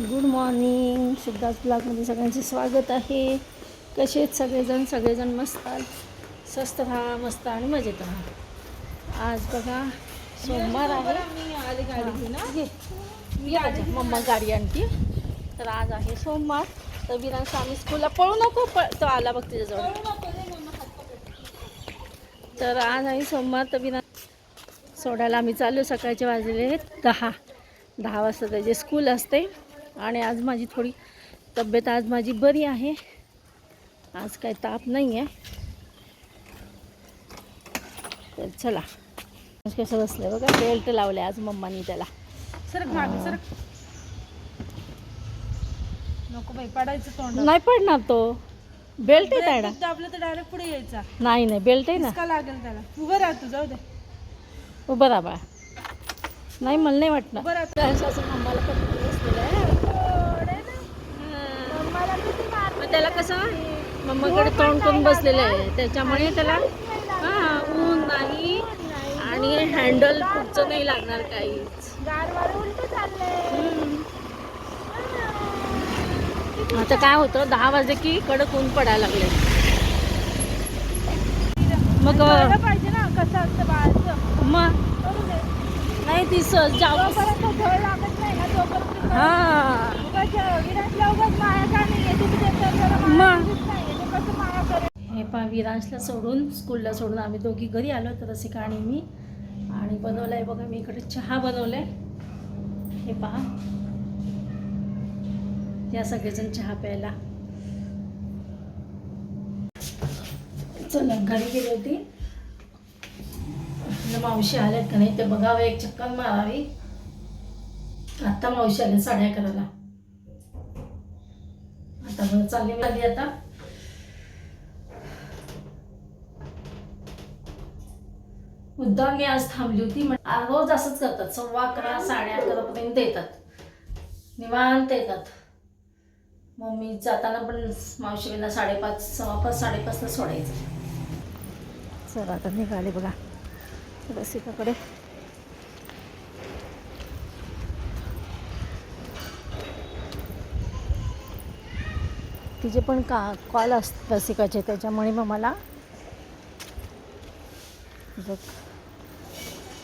Good morning Siddharth ब्लॉगमध्ये सगळ्यांचे स्वागत आहे. कसे आहेत सगळेजण? सगळेजण मस्त स्वस्त राहा मस्त आणि मजेत राहा. आज बघा सोमवार आहे. हा, घे. मम्मा गाडी आणते. तर आज आहे सोमवार. तर विरांश आम्ही स्कूलला पळू नको. पळ तो आला बघ तिच्याजवळ तर आज आहे सोमवार. तर विरां सोडायला आम्ही चाललो. सकाळचे वाजलेले आहेत दहा. दहा वाजता त्याचे स्कूल असते. आणि आज माझी थोडी तब्येत आज माझी बरी आहे. आज काही ताप नाही आहे तर चला. कसं बसलं बघा बेल्ट लावले आज मम्मानी त्याला. सरक मागे सरक. नको बाई पडायचं तोंड नाही पडणार तो. बेल्ट आहे त्याला. दाबलं तर डायरेक्ट पुढे यायचा. नाही नाही बेल्ट आहे ना. का लागेल त्याला. उभं राहा तू जाऊ दे. उभं राहा बाळा. नाही मला नाही वाटणार. त्यावेळेस असं मम्माला पण बसलेलं आहे मग त्याला कसं मम्माकडे तोंड करून बसलेलं आहे. त्याच्यामुळे त्याला हां ऊन नाही आणि हँडल पुढचं नाही लागणार काहीच. आता काय होतं दहा वाजले की कडक ऊन पडायला लागले. मग पाहिजे ना कसं असतं बाळाचं. मग? नाही ती सहज जाऊ लागत नाही ना हां. हे पहा विरांशला सोडून स्कूलला सोडून आम्ही दोघी घरी आलो तर रसिका आणि मी. आणि बनवलं आहे बघा मी इकडे चहा बनवलं आहे हे पहा. या सगळेजण चहा प्यायला. चला घरी गेली होती. मावशी आल्यात का नाही? ते बघावं एक चक्कर मारावी. आत्ता मावशी आले साड्या करायला. त्यामुळे बरं चालली आता. मुद्दा मी आज थांबली होती रोज असंच करतात. सव्वा अकरा साडे अकरापर्यंत येतात. निवांत येतात. मग मी जाताना पण मावशीला साडेपाच सव्वा पाच साडेपाचला सोडायचं. चला आता निघाले बघा. रसिकाकडे तिचे पण का कॉल अस रसिकाचे त्याच्यामुळे मग मला बघ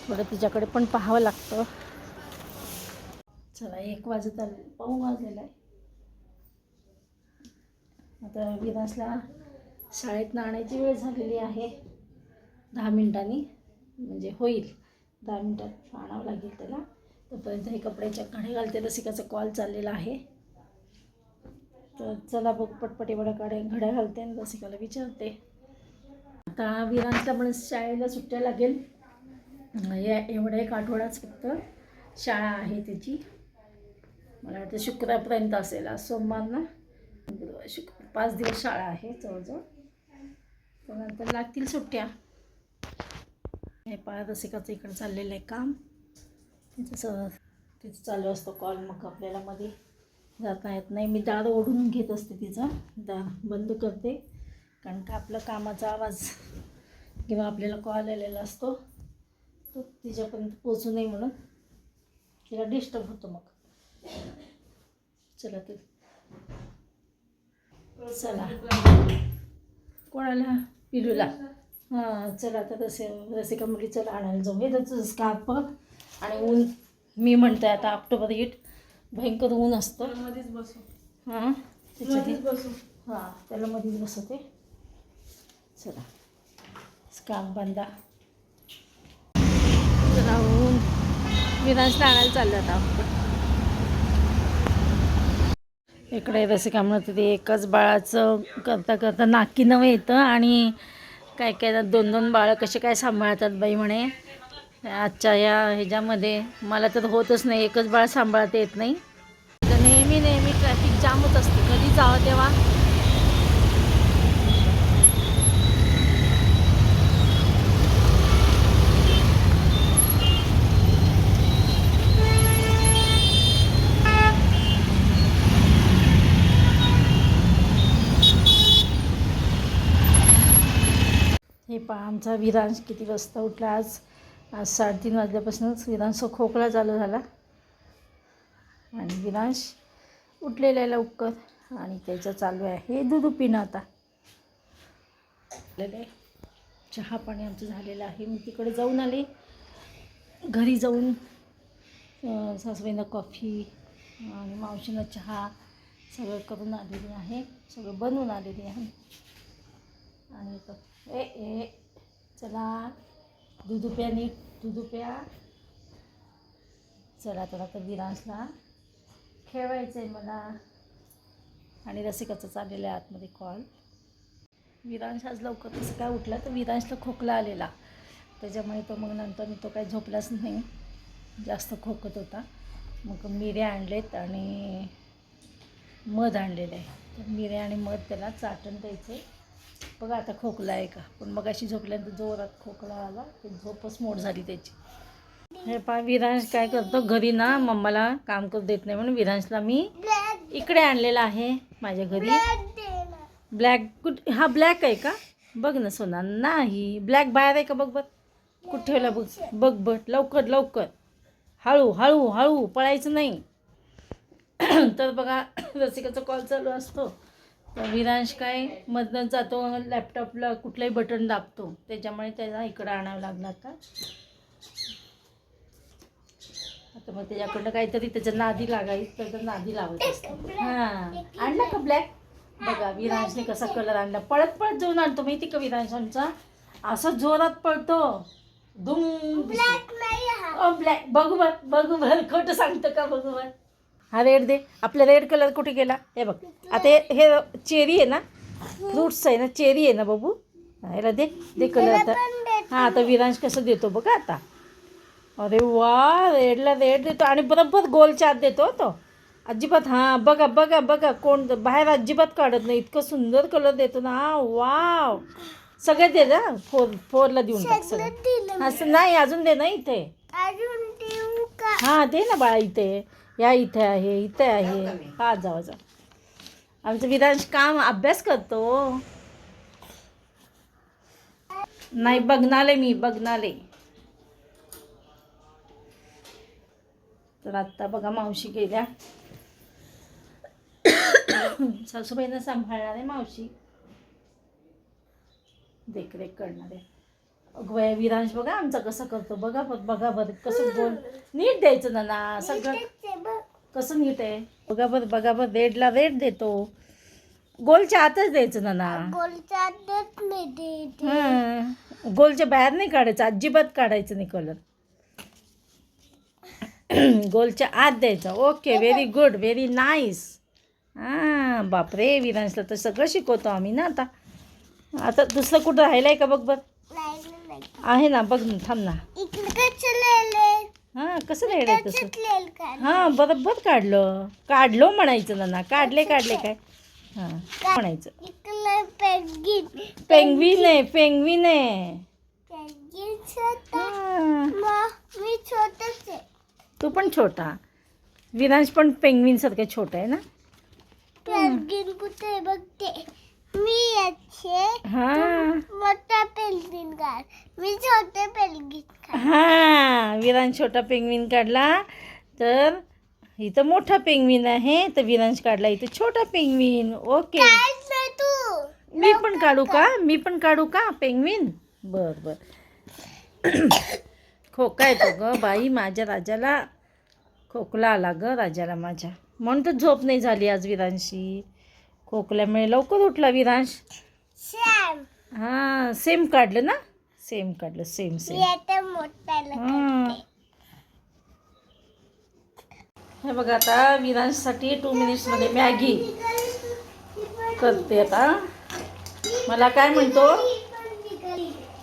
थोडं तिच्याकडे पण पाहावं लागतं. चला एक वाजत आले पाहू वाजलेला आहे. आता विरासला शाळेतनं आणायची वेळ झालेली आहे. दहा मिनिटांनी म्हणजे होईल. दहा मिनटात आणावं लागेल त्याला. तोपर्यंत हे कपड्याच्या घडे घालते रसिकाचा कॉल चाललेला आहे. तर चला बघ पटपटी बडा काढे घड्या घालते आणि रसिकाला विचारते. आता विरांतला पण शाळेला सुट्ट्या लागेल. या एवढा एक आठवडाच फक्त शाळा आहे त्याची मला वाटतं शुक्रवारपर्यंत असेल आज सोमवार ना? शुक्र पाच दिवस शाळा आहे जवळजवळ. त्यानंतर लागतील सुट्ट्या. हे पा रसिकाचं इकडं चाललेलं आहे काम. तिचं तिचं चालू असतो कॉल मग आपल्याला मध्ये. जाता येत नाही. मी दार ओढून घेत असते तिचा. दार बंद करते. कारण का आपला कामाचा आवाज किंवा आपल्याला कॉल आलेला असतो तो तिच्यापर्यंत पोचू नये म्हणून तिला डिस्टर्ब होतो मग. चला तर. चला. कोणाला? पिलूला. हां चला आता तसे रसिका मुली चला आणायला जाऊ हे त्याचं स्कार्फ आणि ऊन मी म्हणते आता ऑक्टोबर एट भयंकर ऊन असतं. हां हां त्याला मध्येच बसवते. चला स्कार्फ बांधा. राहून विरांशला आणायला चाललं आता. इकडे रसिका म्हणत ते एकच बाळाचं करता करता नाकी नवं येतं आणि काय काय दोन दोन बाळं कसे काय सांभाळतात बाई म्हणे. आजच्या या ह्याच्यामध्ये मला तर होतच नाही एकच बाळ सांभाळता येत नाही. नेहमी नेहमी ट्रॅफिक जाम होत असते. कधी जावं तेव्हा? हे पहा आमचा विरांश किती वाजता उठला आज? आज साडेतीन वाजल्यापासूनच विरांश खोकला चालू झाला. आणि विरांश उठलेलं आहे लवकर. आणि त्याचं चालू आहे. हे दूध पिणं आता. चहा पाणी आमचं झालेलं आहे. मी तिकडे जाऊन आले. घरी जाऊन अं, सासूबाईंना कॉफी आणि मावशीनं चहा सगळं करून आलेली आहे. सगळं बनवून आलेली आहे. आणि ए ए चला. दूध प्या नीट. दूध प्या. चला तर आता विरांशला खेळवायचं आहे मला. आणि रसिकाचं चाललेलं आहे आतमध्ये कॉल विरांश आज लवकर तसं काय उठला तर विरांशला खोकला आलेला. त्याच्यामुळे तो मग नंतर तो काही झोपलाच नाही. जास्त खोकत होता. मग मिऱ्या आणलेत आणि मध आणलेलं आहे. तर मिऱ्या आणि मध त्याला चाटण द्यायचे बघा आता खोकला आहे का? पण मग अशी झोपल्यानंतर जोरात खोकला आला. ते झोपच मोड झाली त्याची. हे पा विरांश काय करतो? घरी ना मम्माला काम करू देत नाही म्हणून विरांशला मी इकडे आणलेला आहे माझ्या घरी. ब्लॅक कुठ हा ब्लॅक आहे का? बघ ना सोना नाही. ब्लॅक बाहेर आहे का? बघ बघ कुठं ठेवला बघ? बघ बघ लवकर लवकर. हळू हळू हळू. पळायचं नाही. तर बघा रसिकाचा कॉल चालू असतो. तर विरांश काय? मधनं जातो लॅपटॉपला कुठलंही बटन दाबतो. त्याच्यामुळे त्याला इकडं आणावं लागणार का आता मग त्याच्याकडनं काहीतरी त्याच्या नादी लागायचं त्याच्या नादी लावत असतो. हां. आणला का ब्लॅक बघा विरांशने कसा कलर आणला. पळत पळत जाऊन आणतो माहिती का विरांशांचा? असं जोरात पळतो. दुम. ब्लॅक बघू बर बघू बर खोटं सांगतं का बघू बर हा रेड दे. आपला रेड कलर कुठे गेला? हे बघ. आता हे चेरी आहे ना? फ्रुट्स आहे ना? चेरी आहे ना हा, याला दे दे कलर आता. हां आता विरांश कसं देतो बघा आता. अरे वा रेडला रेड देतो. आणि बरोबर गोल चार देतो तो. अजिबात हां बघा बघा बघा कोण बाहेर अजिबात काढत नाही. इतकं सुंदर कलर देतो ना. हा वाव. सगळे दे ना. फोर फोरला देऊन टाक सगळं असं नाही अजून दे ना इथे. हां दे ना बाळा इथे. या इथे आहे इथे आहे. हा जावा जा आमचं विरांश काम अभ्यास करतो. नाही बघणारे मी बघणारे तर आत्ता बघा मावशी गेल्या. सासूबाईंना सांभाळणार आहे मावशी. देखरेख करणार. आहे अगं बाया, विरांश बघा आमचा कसं करतो. बघा बघ बघा बरं कसं बोल नीट द्यायचं ना ना सगळं कसं नीट आहे? बघा बरं बघा बरं रेडला रेड देतो. गोलच्या आतच द्यायचं ना ना हं. गोलच्या बाहेर नाही काढायचं अजिबात काढायचं नाही कलर गोलच्या आत द्यायचं. Okay very good very nice हां बापरे विरांशला तर सगळं शिकवतो आम्ही ना आता. आता दुसरं कुठं राहिलं आहे का बघ बघ आहे ना बघ ना थांब ना. हां कसं राहिलं तसं? हां बरोबर काढलं. काढलो म्हणायचं ना ना काढले काढले काय? हां म्हणायचं. पेंगविन. आहे पेंगविन. आहे. मी छोटच आहे. तू पण छोटा. विरांश पण पेंगविन सारखा छोटा आहे ना? पेंगिन कुठे बघते? मी याचे हा. मोठा पेंगिन काढ. मी छोटे काढ. हा विरांश छोटा पेंगविन काढला. तर इथं मोठा पेंगविन आहे तर विरांश काढला इथं छोटा पेंगविन ओके तू. मी पण काढू का? मी पण काढू का पेंगविन बर बर. खोका येतो ग बाई माझ्या राजाला खोकला आला ग राजाला माझ्या. म्हणून तर झोप नाही झाली आज विरांशी. खोकल्यामुळे लवकर उठला विरांश. सॅम हां सेम काढलं ना? सेम काढलं सेम सेम हां. हे बघा आता विरांशसाठी टू मिनिट्समध्ये मॅगी करते आता. मला काय म्हणतो?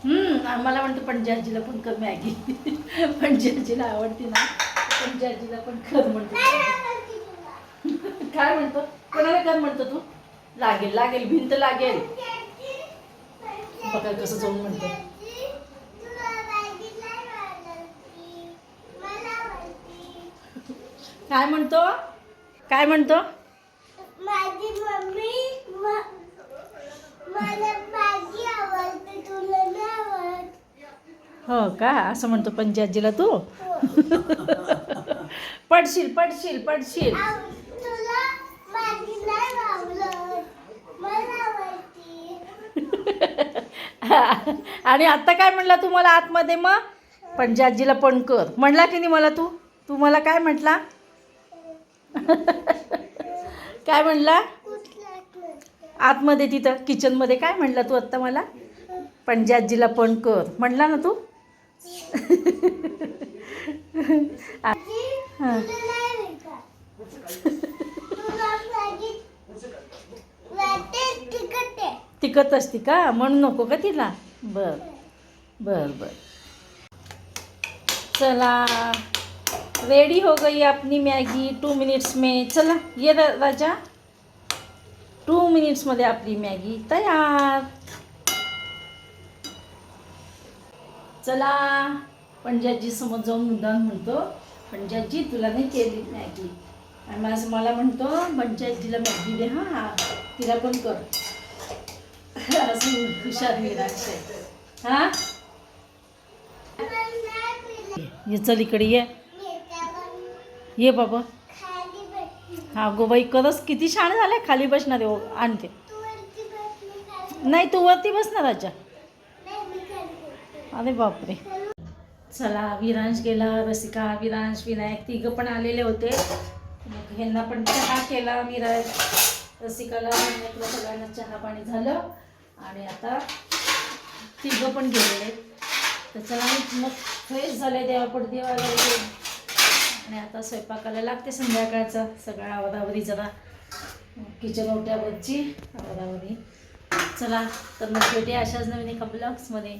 मला म्हणतो पंजाजीला पण कर मॅगी पंजाजीला आवडते ना पंजाजीला पण कर म्हणतो काय म्हणतो? कोणाला कर म्हणतो तू? लागेल लागेल भिंत लागेल. बघा कसं जाऊन म्हणतो. काय म्हणतो? काय म्हणतो? माझी मम्मी मला हो का? असं म्हणतो पंचायतजीला तू? पडशील पडशील पडशील. आणि आता काय म्हणला तू मला आतमध्ये मग? पंचायतजीला पण कर. म्हणला की नाही मला तू? तू मला काय म्हटला? काय म्हणला? आतमध्ये तिथं किचनमध्ये काय म्हणला तू आत्ता मला? पणजी आजीला पण कर. म्हणला ना तू? हां. तिखट असती का? म्हणू नको का तिला? बर बर बर. चला. रेडी हो गई अपनी मॅगी. टू मिनिट्स में. चला ये राजा. टू मिनिट्समध्ये आपली मॅगी तयार. चला पंजाजी समोर जाऊन मुद्दाम म्हणतो. पंजाजी तुला नाही केली मॅगी. आणि माझं मला म्हणतो पंजाजीला मॅगी दे हां तिला पण कर. असं हुशार विराज हां? ये चल इकडे ये. ये बाबा. हा गो बाई करस. किती छान झालं खाली बसणार आणते नाही तू वरती बसणार राजा अरे बापरे. चला विरांश गेला रसिका विरांश विनायक तिघं पण आलेले होते. मग ह्यांना पण चहा केला विराज रसिकाला विनायकला सगळ्यांना चहा पाणी झालं. आणि आता तिघं पण गेलेले तर चला मग फ्रेश झाले देवापड देवाला आणि आता स्वयंपाकाला लागते संध्याकाळचा. सगळा आवदावरी जरा. किचन ओट्यावरची आवदावरी चला तर मग भेटूया अशाच नवीन एका ब्लॉग्समध्ये.